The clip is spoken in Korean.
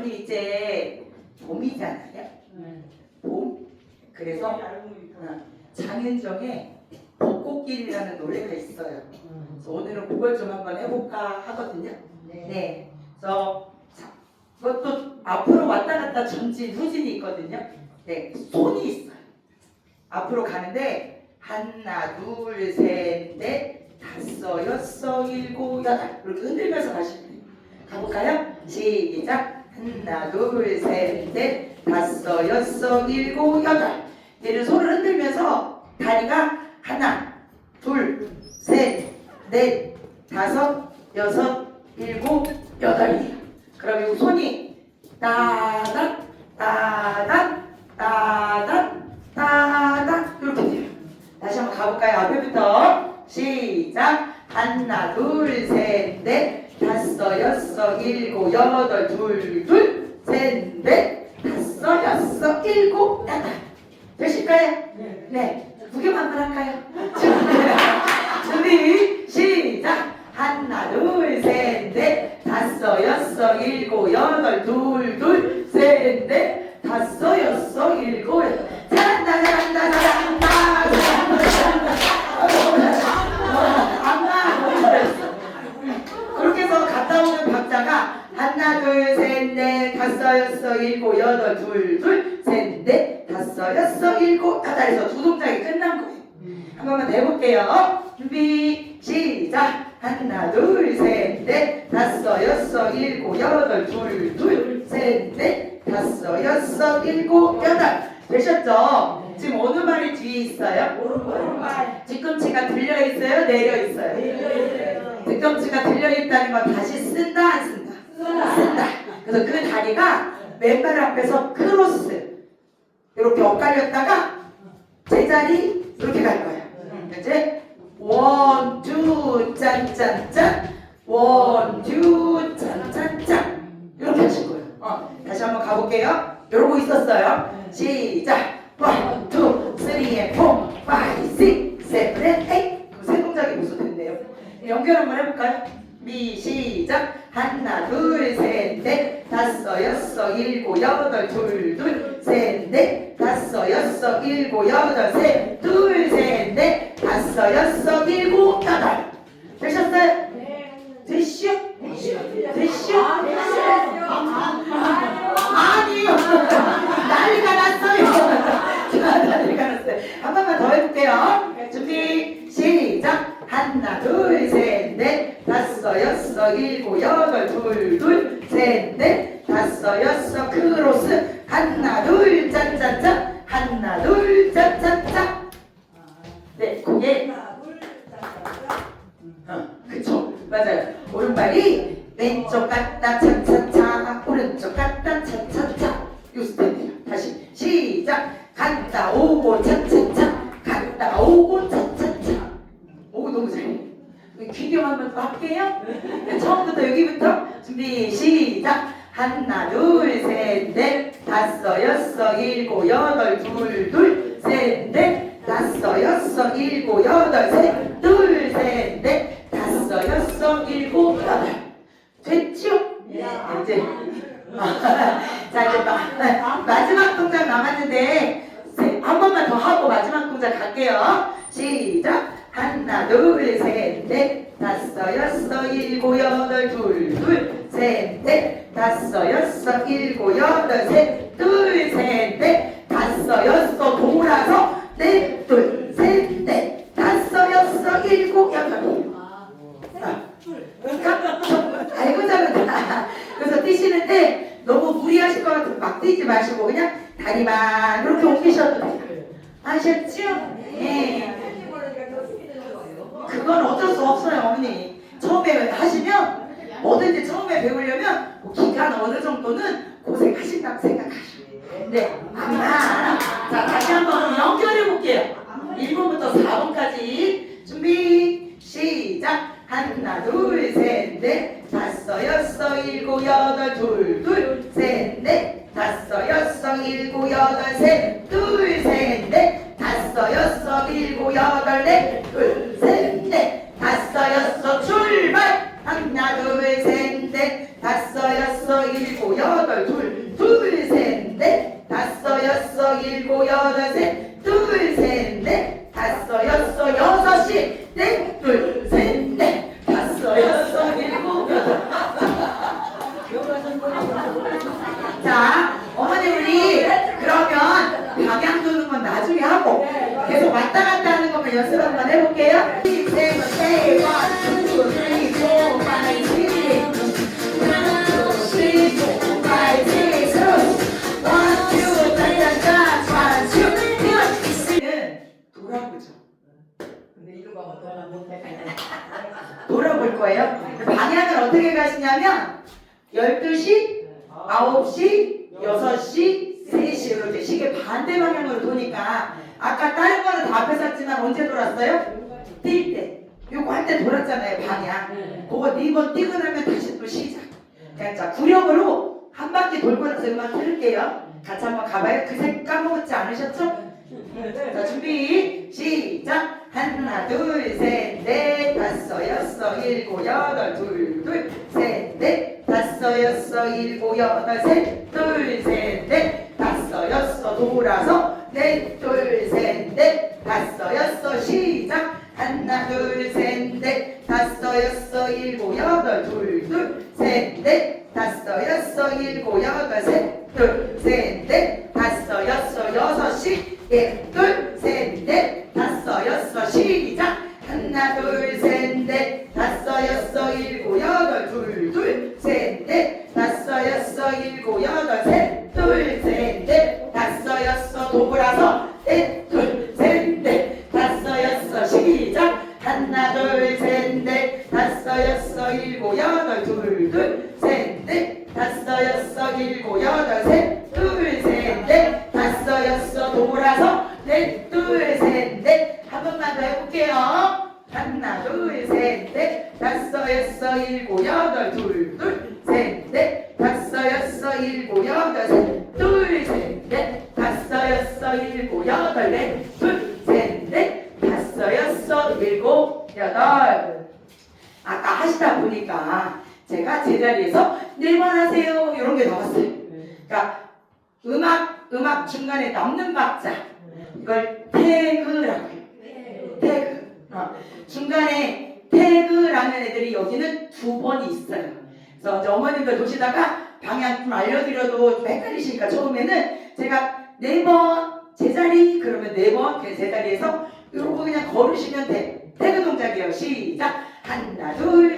어머니 이제 봄이잖아요. 봄. 그래서 어, 장윤정의 벚꽃길이라는 노래가 있어요. 그래서 오늘은 그걸 좀 한번 해볼까 하거든요. 네. 그래서 자, 그것도 앞으로 왔다 갔다 전진 후진이 있거든요. 네. 손이 있어요. 앞으로 가는데 하나 둘 셋 넷 다섯 여섯 일곱 여덟 이렇게 흔들면서 가시면 돼요. 가볼까요? 시작. 하나 둘셋넷 다섯 여섯 일곱 여덟 얘를 손을 흔들면서 다리가 하나 둘셋넷 다섯 여섯 일곱 여덟이에요. 그럼 이 손이 따닥 따닥 따닥 따닥 이렇게 돼요. 다시 한번 가볼까요? 앞에부터 시작 하나 둘셋넷 다섯 여섯 일곱 여덟 둘둘셋넷 다섯 여섯 일곱 여덟 되실까요? 네. 두 개만 더 할까요? 여섯 일곱 여덟 둘둘셋넷 다섯 여섯 일곱 여덟에서 두 동작이 끝난 거예요 한 번만 더 해볼게요. 준비 시작. 하나 둘셋넷 다섯 여섯 일곱 여덟 둘둘셋넷 다섯 여섯 일곱 여덟 되셨죠? 지금 어느 발이 뒤에 있어요? 오른발 뒤꿈치가 들려 있어요? 내려 있어요? 뒤꿈치가 들려 있다는 건 다시 쓴다 안 쓴다? 쓴다. 그래서 그 다리가 맨발 앞에서 크로스 이렇게 엇갈렸다가 제자리 이렇게 갈 거예요. 이제 원, 투, 짠짠짠 원, 투, 짠짠짠 이렇게 하실 거예요. 어, 다시 한번 가볼게요. 이러고 있었어요. 시작. 원, 투, 쓰리, 앤 포, 파이브, 식, 세븐, 앤 에잇. 그세 동작이 무슨 요 연결 한번 해볼까요? 미 시작. 하나, 둘, 셋, 넷, 다섯, 여섯, 일곱, 여덟, 둘, 둘, 셋, 넷, 다섯, 여섯, 일곱, 여덟, 셋, 둘, 셋, 넷, 다섯, 여섯, 일곱, 여덟. 되셨어요? 되시오? 되시오? 아니요. 준비 시작. 하나 둘셋넷. 다섯 여섯 일곱 여덟 둘둘셋넷. 다섯 여섯 일곱 여덟 셋둘셋넷 다섯 여섯 일곱 여덟 됐죠? 이제 자 이제 마, 네, 마지막 동작 남았는데 세- 한 번만 더 하고 마지막 동작 갈게요. 시작. 하나 둘셋넷 다섯 여섯 일곱 여덟 둘둘셋넷 다섯 여섯 일곱 여덟 셋 둘 셋 넷. 다섯 여섯 돌아서. 넷 둘 셋 넷. 다섯 여섯 일곱 여덟 자, 그러니까 알고 자르다. 그래서 뛰시는데 너무 무리하실 것 같으면 막 뛰지 마시고 그냥 다리만 이렇게 옮기셔도 돼요. 아셨죠? 네. 그건 어쩔 수 없어요, 어머니. 처음에 하시면 뭐든지 처음에 배우려면 뭐 기간 어느 정도는 고생하신다고 생각하시고. 네. 아마 자 다시 한번 연결해 볼게요. 1번부터 4번까지 준비 시작. 하나 둘 셋 넷 다섯 여섯 일곱 여덟 둘 둘 셋 넷 다섯 여섯 일곱 여덟 셋둘셋넷 다섯 여섯 일곱 여덟 넷둘셋넷 다섯 여섯 출발 하나 둘셋넷 다섯 여섯 일곱 여덟 여덟 둘 둘 셋 넷 다섯 여섯 일곱 여덟 셋둘셋넷 다섯 여섯 여섯이 넷둘셋넷 다섯 여섯 일곱 여덟 자 어머니 우리 그러면 방향 도는 건 나중에 하고 계속 왔다 갔다 하는 것만 연습 한번 해볼게요. Six, seven, eight, one, two, three, four, five, six. One, two, three, four, five, six. One, two, 짠짠짠, one, two, three. 는 돌아보죠. 근데 이거 봐, 너나 못해. 돌아볼 거예요. 방향을 어떻게 가시냐면 12시, 9시, 6시, 3시 이렇게 시계 반대 방향으로 도니까 아까 다른 거는 다 앞에 샀지만 언제 돌았어요? 뛸 때. 요거 할 때 돌았잖아요, 방향. 그거 네 번 뛰고 나면 다시 또 시작. 그러니까 자, 구력으로 한 바퀴 돌고 나서 음악 틀을게요. 같이 한번 가봐요. 그새 까먹었지 않으셨죠? 자, 준비, 시작! 하나, 둘, 셋, 넷, 다섯, 여섯, 일곱, 여덟, 둘, 둘, 셋, 넷, 다섯, 여섯, 일곱, 여덟, 셋, 둘, 셋, 넷, 다섯, 여섯, 돌아서, 넷, 둘, 셋, 넷, 다섯, 여섯, 시작! 하나, 둘, 셋, 넷, 다섯, 여섯, 일곱, 여덟, 둘, 둘, 셋, 넷, 다섯, 여섯, 일곱, 여덟, 셋, 둘, 셋, 넷, 다섯, 여섯, 여섯시, 넷, 둘, 셋, 넷, 다섯, 여섯, 시작! 하나, 둘, 셋, 넷, 다섯, 여섯, 일곱, 여덟, 둘, 둘, 일곱, 여덟, 셋, 둘, 셋, 넷, 다섯, 여섯, 돌아서, 넷, 둘, 셋, 넷, 한 번만 더 해볼게요. 하나, 둘, 셋, 넷, 다섯, 여섯, 일곱, 여덟, 둘, 둘, 셋, 넷, 다섯, 여섯, 일곱, 여덟, 셋, 둘, 셋, 넷, 다섯, 여섯, 일곱, 여덟, 넷, 둘, 셋, 넷, 다섯, 여섯, 일곱, 여덟. 아까 하시다 보니까 제가 제자리에서 네 번 하세요 이런 게 나왔어요. 그러니까 음악 음악 중간에 남는 박자 이걸 태그라고 해요. 태그. 어, 중간에 태그라는 애들이 여기는 두 번이 있어요. 그래서 이제 어머님들 도시다가 방향 좀 알려드려도 좀 헷갈리시니까 처음에는 제가 네 번 제자리 그러면 네 번 제자리에서 이러고 그냥 걸으시면 돼. 태그 동작이에요. 시작. 하나 둘